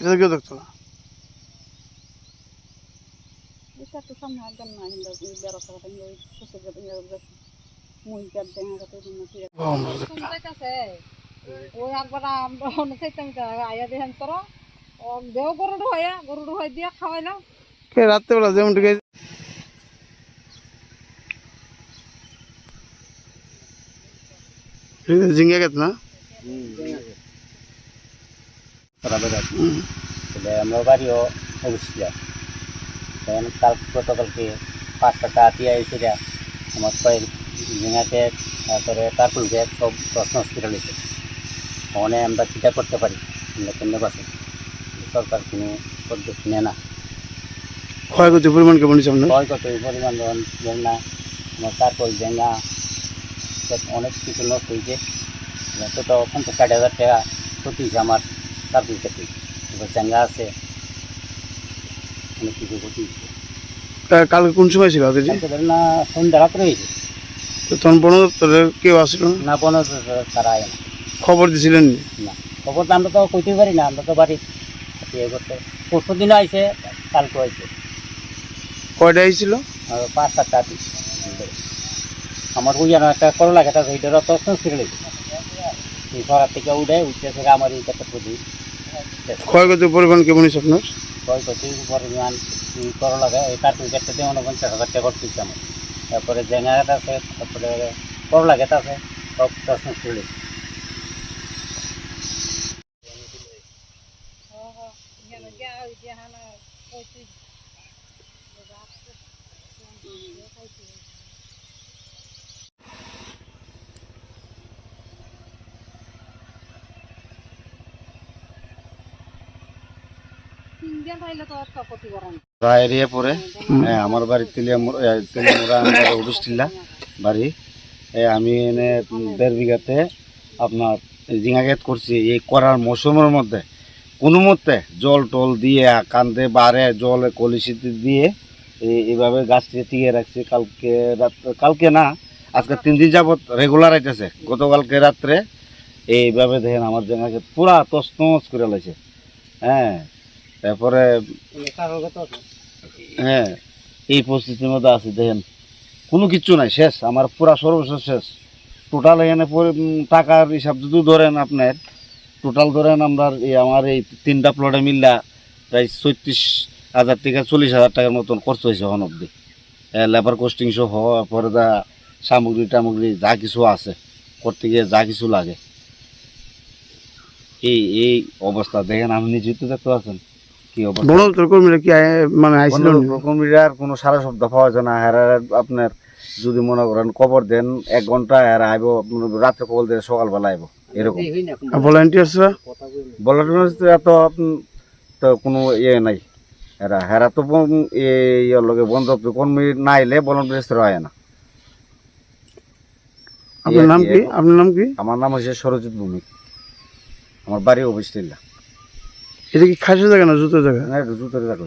এটা তো কেউ দেখতো না। ওই একবার আমরা চাইতাম আয়া দেখেন তোর। দেও গরুর হইয়া গরুর হয়ে দিয়া খাওয়াইলাম কে রাত্রেবেলা যেমন ঢুকে ঝিঙ্গা গেত না? বরাবর আছে তাহলে আমরা বাড়িও অবশ্যই তখন কাল গতকালকে পাঁচটা চা দিয়ে এসে আমার কয়েক ঝিঙাকে তারপরে কার্পুল ব্যাগ সব প্রশ্ন হসপিটাল এসে ওখানে আমরা চিন্তা করতে পারি আমরা কেমনে বাসে সরকার কোনো পদ্ধতি নেয় না ক্ষয়ক্ষতির পরিমাণ কেমন হয়েছে আপনার ক্ষয়ক্ষতি পরিমাণ ধরুন যেঙ্গা আমার কার্পুল জেঙ্গা অনেক কিছু নষ্ট হয়েছে তো তো পঞ্চাশ ষাট হাজার টাকা ক্ষতি হয়েছে আমার এবার জাঙ্গা আছে। কিছু ক্ষতি হয়েছে তা কালকে কোন সময় ছিল কালকে ধরেন না সন্ধ্যা রাত্রে হয়েছে। তো তখন দপ্তরের কেউ আসছিল না? পনেরো তারা আয় না। খবর দিছিলেন নি? খবর তো আমরা তো কইতেই পারি না। আমরা তো বাড়ি ইয়ে করতে পরশু দিনও আইছে কালকে আইছে। কয়টা আইছিল? আর পাঁচ সাতটা আমার ওই একটা করলা আছে ওইটারও তো লেগে সরার থেকে উঠে উঠতে থেকে আমার এই একটা প্রতি ক্ষয়ক্ষতির পরিমাণ কেমন হয়েছে আপনার? ক্ষয়ক্ষতি পরিমাণ এই করলা এই কার্টুন কেটে দিয়ে উনপঞ্চাশ হাজার টাকা আমার। তারপরে জেঙা আছে তারপরে করলা খেতা আছে সব লেগে করে প্রায় এরিয়া পরে হ্যাঁ আমার বাড়ি উডুস্টিল্লা বাড়ি আমি এনে দেড় বিঘাতে আপনার ঝিঙা ক্ষেত করছি। এই করার মৌসুমের মধ্যে কোনো মতে জল টল দিয়ে কান্দে বারে জল কলিসিতে দিয়ে এই- এইভাবে গাছটি টিকে রাখছি। কালকে রাত কালকে না আজকে তিন দিন যাবত রেগুলার আইতেছে। গতকালকে রাত্রে এইভাবে দেখেন আমার ঝিঙা ক্ষেত পুরা তসনস করে লাইছে। হ্যাঁ তারপরে হ্যাঁ এই পরিস্থিতির মধ্যে আছি দেখেন। কোনো কিচ্ছু নাই শেষ। আমার পুরা সর্বশেষ শেষ। টোটাল এখানে টাকার হিসাব যদি ধরেন আপনার টোটাল ধরেন আমরা এই আমার এই তিনটা প্লটে মিললা প্রায় ছত্রিশ হাজার থেকে চল্লিশ হাজার টাকার মতন খরচ হয়েছে এখন অব্দি লেবার কোস্টিং সহ পরে যা সামগ্রী টামগ্রী যা কিছু আছে করতে গিয়ে যা কিছু লাগে। এই এই অবস্থা দেখেন আমি নিজেই তো দেখতে পাচ্ছেন। কি অবস্থা? বন কর্মীরা কি মানে আইছিল নি? কমিটার কোনো সারা শব্দ পাওয়া যায় না। হেরা আপনার যদি মনে করেন কবর দেন এক ঘণ্টা আইব রাত্রে কবর দেন সকালবেলা আইব এরকম। ভলান্টিয়ার্সরা? তো কোনো ইয়ে নাই। হেরা হেরা তো ইয়ের লগে বন্ধ কর্মী না আইলে ভলান্টিয়ার্স হয় না। আপনার নাম কি? আপনার নাম কি? আমার নাম হচ্ছে সরজিৎ ভূমিক। আমার বাড়ি অফিস এটা কি খাসি জায়গা না জুতের জায়গা? না জায়গা।